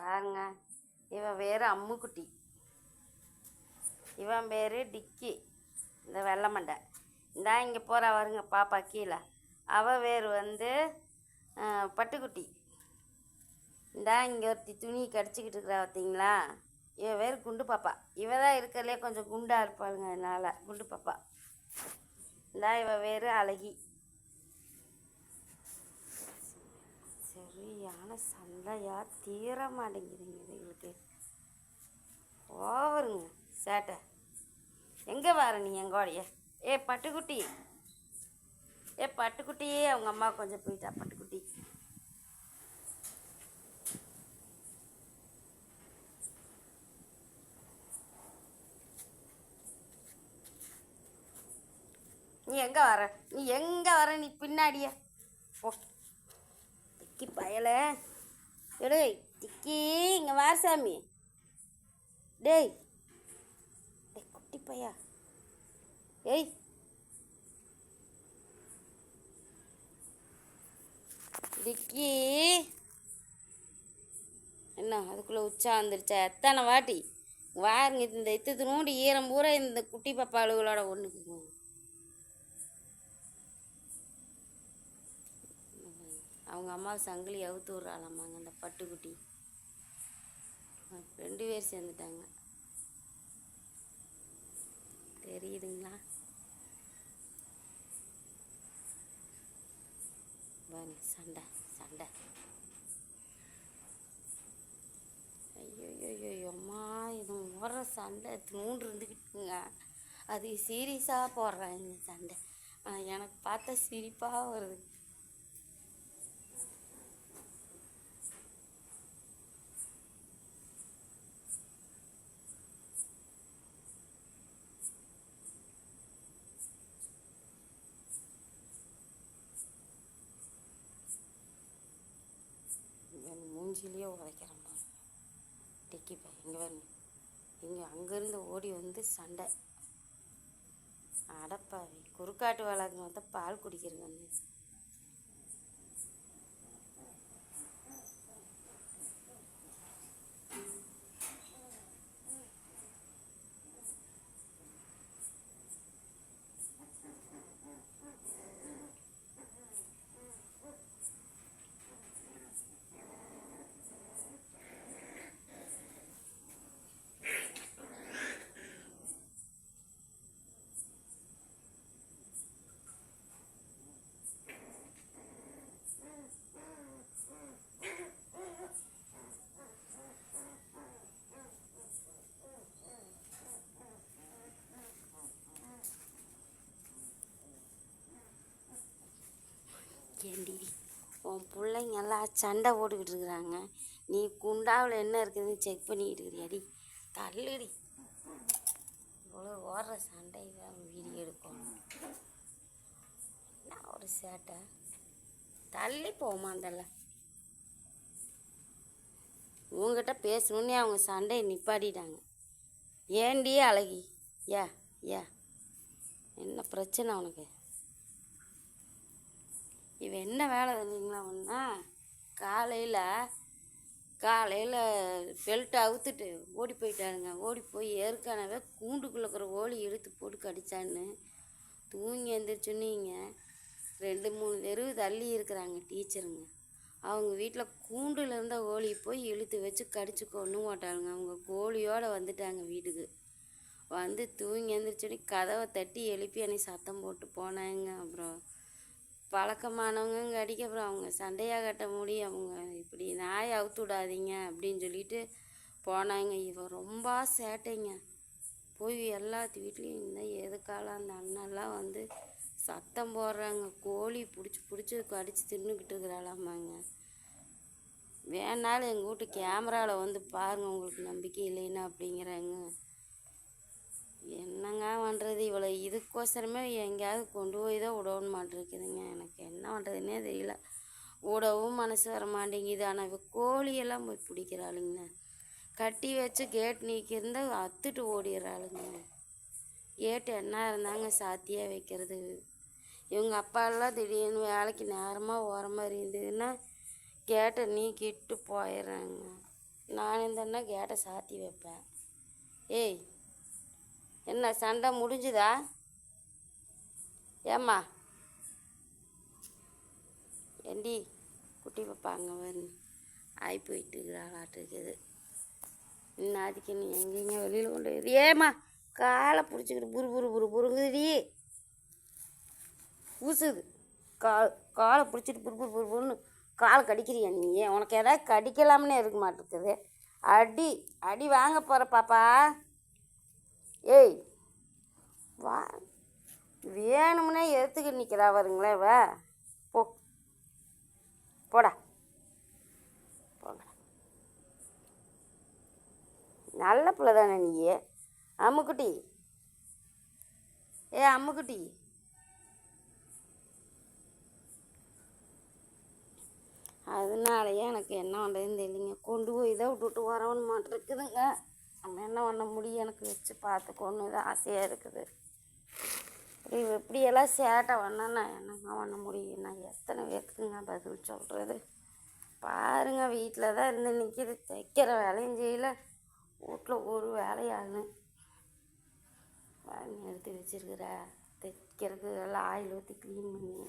பாருங்க இவன் பேர் அம்முக்குட்டி. இவன் பேர் டிக்கி. இந்த வெள்ளை மண்டை. இந்தா இங்கே போகிறா வருங்க பாப்பா கீழே. அவ பேர் வந்து பட்டுக்குட்டி. இந்தா இங்கே ஒருத்தி துணி கடிச்சிக்கிட்டு இருக்கிறா பார்த்தீங்களா இவ பேர் குண்டு பாப்பா. இவ தான் இருக்கிறதுலே கொஞ்சம் குண்டாக இருப்பாளுங்க அதனால் குண்டு பாப்பா. இந்தா இவ பேர் அழகி. சரியான சண்டையா தீர மாட்டேங்குதுங்க இதுங்களுக்கு ஓவருங்க சேட்டை. எங்கே வர நீ எங்கோடைய ஏ பட்டுக்குட்டி. ஏ பட்டுக்குட்டியே அவங்க அம்மா கொஞ்சம் போயிட்டா பட்டுக்குட்டி. நீ எங்கே வர? நீ எங்கே வர? நீ பின்னாடியே. போ. திக்கி பயல. டேய் திக்கி இங்கே வார் சாமி. டேய். டேய் குட்டி பையா. ஏய். டிக்கி என்ன அதுக்குள்ளே உச்சா வந்துருச்சா? எத்தனை வாட்டி? வாருங்க இந்த இத்தத்தினோண்டு ஈரம் பூரா இந்த குட்டி பாப்பாளுகளோட ஒன்றுக்கு அவங்க அம்மா சங்கிலி அவுத்து விட்றாளாமாங்க அந்த பட்டுக்குட்டி. ரெண்டு பேர் சேர்ந்துட்டாங்க. தெரியுதுங்களா? வாங்க சண்டை சண்டை. ஐயோ ஐயோ அம்மா இது ஓடுற சண்டை நூண்டு இருந்துக்கிட்டுங்க அது சீரியஸாக போடுறாங்க சண்டை. எனக்கு பார்த்தா சிரிப்பாக வருது. மூஞ்சிலேயே உதைக்கிறான் பாருங்க டிக்கி பை இங்கே பாருங்க இங்கே அங்கேருந்து ஓடி வந்து சண்டை. அடப்பாவி குறுக்காட்டு வழக்கு வந்து பால் குடிக்கிறேங்க வந்து ஏண்டி உன் பிள்ளைங்க எல்லாம் சண்டை போட்டுக்கிட்டு இருக்கிறாங்க. நீ குண்டாவில் என்ன இருக்குதுன்னு செக் பண்ணிக்கிட்டு இருக்கிறியாடி தள்ளுடி. இவ்வளோ ஓடுற சண்டை தான் வீடியோ எடுக்கணும். என்ன ஒரு சேட்டை? தள்ளி போமா அந்தல்ல உங்ககிட்ட பேசணுன்னே அவங்க சண்டையை நிப்பாடிட்டாங்க ஏண்டி அழகி? ஏ ஏ என்ன பிரச்சனை உனக்கு? இவன் என்ன வேலை வந்தீங்களா ஒன்றா காலையில் காலையில் பெல்ட்டை அவுத்துட்டு ஓடி போயிட்டாருங்க ஓடி போய் ஏற்கனவே கூண்டுக்குள்ளே இருக்கிற ஓலி இழுத்து போட்டு கடிச்சான்னு தூங்கி எழுந்திரிச்சுன்னீங்க ரெண்டு மூணு தெருவு தள்ளி இருக்கிறாங்க டீச்சருங்க. அவங்க வீட்டில் கூண்டில் இருந்த ஓலி போய் இழுத்து வச்சு கடிச்சு கொண்டு மாட்டாளுங்க அவங்க கோழியோடு வந்துட்டாங்க வீட்டுக்கு. வந்து தூங்கி எழுந்திரிச்சோடனே கதவை தட்டி எழுப்பி அன்னைக்கு சத்தம் போட்டு போனாங்க. அப்புறம் பழக்கமானவங்க அடிக்க அப்புறம் அவங்க சண்டையாக கட்ட முடியும். அவங்க இப்படி நாயை அவுத்து விடாதீங்க அப்படின்னு சொல்லிட்டு போனாங்க. இவன் ரொம்ப சேட்டைங்க. போய் எல்லாத்து வீட்லேயும் இந்த எதுக்கால அந்த அண்ணெல்லாம் வந்து சத்தம் போடுறாங்க. கோழி பிடிச்சி பிடிச்சி கடிச்சு தின்னுக்கிட்டு இருக்கிறாளாமாங்க. வேணாலும் எங்கள் வீட்டு கேமராவில் வந்து பாருங்கள் உங்களுக்கு நம்பிக்கை இல்லைன்னா அப்படிங்கிறாங்க. என்னங்க பண்ணுறது இவ்வளோ இதுக்கோசரமே எங்கேயாவது கொண்டு போய் தான் விடவும் மாட்டிருக்குதுங்க. எனக்கு என்ன பண்ணுறதுனே தெரியல. விடவும் மனசு வர மாட்டேங்குது. ஆனால் இவ கோழியெல்லாம் போய் பிடிக்கிறாளுங்க. கட்டி வச்சு கேட் நீக்கிருந்தா அத்துட்டு ஓடிடுறாளுங்க. கேட்டு என்ன இருந்தாங்க சாத்தியாக வைக்கிறது? இவங்க அப்பாலாம் திடீர்னு வேலைக்கு நேரமாக ஓரமாக மாதிரி இருந்ததுன்னா கேட்டை நீக்கிட்டு போயிடுறாங்க. நான் இருந்தேன்னா கேட்டை சாத்தி வைப்பேன். ஏய் என்ன சண்டை முடிஞ்சுதா? ஏம்மா? ஏண்டி குட்டி பாப்பா அங்கே வந்து ஆகி போயிட்டு இருக்கிறாளாட்டு இருக்குது. இன்னும் அதுக்கு நீ எங்கேங்க வெளியில் கொண்டு போய் ஏம்மா காலை பிடிச்சிக்கிட்டு புரு புரு புரு புருங்குதுடி. ஊசுது கால் காலை பிடிச்சிட்டு புரு புரு புரு புருன்னு கால் கடிக்கிறியா நீ? உனக்கு எதாவது கடிக்கலாம்னே இருக்க மாட்டேங்குது. அடி அடி வாங்க போகிற பாப்பா. ஏய் வா வேணும்னே எடுத்துக்கிட்டு நிற்கிறா வருங்களே வா போ. போடா. போங்க. நல்ல பிள்ளை தானே நீ. அம்முக்குட்டி. ஏ அம்முக்குட்டி. அதனாலயே எனக்கு என்ன பண்ணுறதுன்னு தெரியலிங்க. கொண்டு போய் தான் விட்டுட்டு வரவன்னு மாட்டிருக்குதுங்க. நம்ம என்ன பண்ண முடியும் எனக்கு வச்சு பார்த்துக்கோன்னு தான் ஆசையாக இருக்குது. இப்படி இப்படியெல்லாம் சேட்டை பண்ணா நான் என்னங்க பண்ண முடியும் நான் எத்தனை பேர்த்துக்குங்க பதில் சொல்கிறது பாருங்க வீட்டில் தான் இருந்து நிற்கிது தைக்கிற வேலையும் செய்யல. வீட்டில் ஒரு வேலையாகணும் பாருங்க எடுத்து வச்சிருக்கிற. தைக்கிறதுக்கு எல்லாம் ஆயில் ஊற்றி க்ளீன் பண்ணி.